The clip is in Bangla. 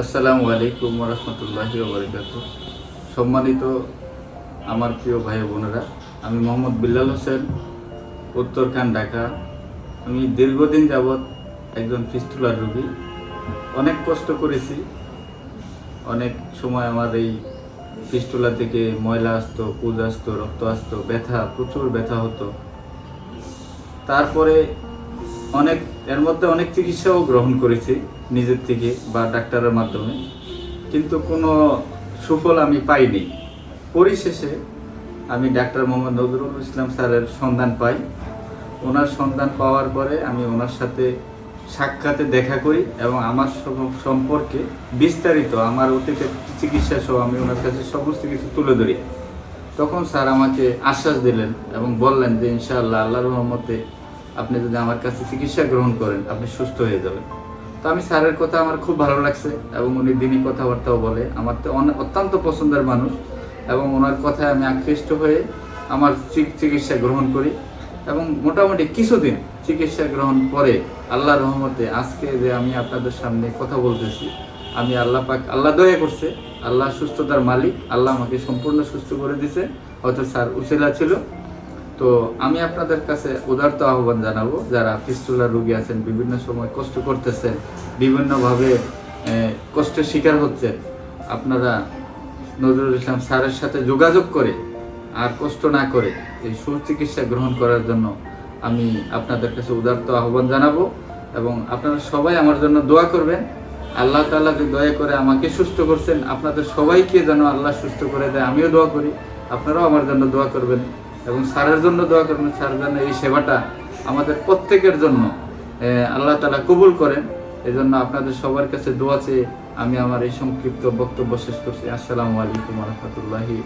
আসসালামু আলাইকুম রহমতুল্লাহি ওবরাকাত। সম্মানিত আমার প্রিয় ভাই বোনেরা, আমি মোহাম্মদ বিল্লাল হোসেন, উত্তরখান, ঢাকা। আমি দীর্ঘদিন যাবৎ একজন ফিস্টুলার রোগী। অনেক কষ্ট করেছি। অনেক সময় আমার এই ফিস্টুলা থেকে ময়লা আসতো, কুজ আসতো, রক্ত আসতো, ব্যথা, প্রচুর ব্যথা হতো। তারপরে অনেক, এর মধ্যে অনেক চিকিৎসাও গ্রহণ করেছি নিজের থেকে বা ডাক্তারের মাধ্যমে। কিন্তু কোনো সুফল আমি পাইনি। পরিশেষে আমি ডাক্তার মোহাম্মদ নজরুল ইসলাম স্যারের সন্ধান পাই। ওনার সন্ধান পাওয়ার পরে আমি ওনার সাথে সাক্ষাতে দেখা করি এবং আমার সম্পর্কে বিস্তারিত আমার অতীতের চিকিৎসা সহ আমি ওনার কাছে সমস্ত কিছু তুলে ধরি। তখন স্যার আমাকে আশ্বাস দিলেন এবং বললেন যে ইনশাআল্লাহ, আল্লাহর রহমতে আপনি যদি আমার কাছে চিকিৎসা গ্রহণ করেন, আপনি সুস্থ হয়ে যাবেন। তো আমি স্যারের কথা আমার খুব ভালো লাগছে এবং উনি দিনই কথাবার্তাও বলে। আমার তো অত্যন্ত পছন্দের মানুষ এবং ওনার কথায় আমি আকৃষ্ট হয়ে আমার চিকিৎসা গ্রহণ করি এবং মোটামুটি কিছুদিন চিকিৎসা গ্রহণ পরে আল্লাহ রহমতে আজকে যে আমি আপনাদের সামনে কথা বলতেছি, আমি আল্লাহ পাক, আল্লাহ দয়া করছে, আল্লাহ সুস্থতার মালিক, আল্লাহ আমাকে সম্পূর্ণ সুস্থ করে দিছে হয়তো স্যার উচেলা ছিল। তো আমি আপনাদের কাছে উদারত আহ্বান জানাব, যারা ফিস্টুলার রুগী আছেন, বিভিন্ন সময় কষ্ট করতেছেন বিভিন্নভাবে কষ্টের শিকার হচ্ছেন, আপনারা নজরুল ইসলাম স্যারের সাথে যোগাযোগ করে আর কষ্ট না করে এই সুচিকিৎসা গ্রহণ করার জন্য আমি আপনাদের কাছে উদারত আহ্বান জানাব এবং আপনারা সবাই আমার জন্য দোয়া করবেন। আল্লাহ তাআলা যে দয়া করে আমাকে সুস্থ করছেন, আপনাদের সবাইকে যেন আল্লাহ সুস্থ করে দেয়, আমিও দোয়া করি, আপনারাও আমার জন্য দোয়া করবেন। এবং স্যারের জন্য দোয়া করবেন। স্যার যেন এই সেবাটা আমাদের প্রত্যেকের জন্য আল্লাহ তালা কবুল করেন। এই জন্য আপনাদের সবার কাছে দোয়া চেয়ে আমি আমার এই সংক্ষিপ্ত বক্তব্য শেষ করছি। আসসালামু আলাইকুম রহমতুল্লাহি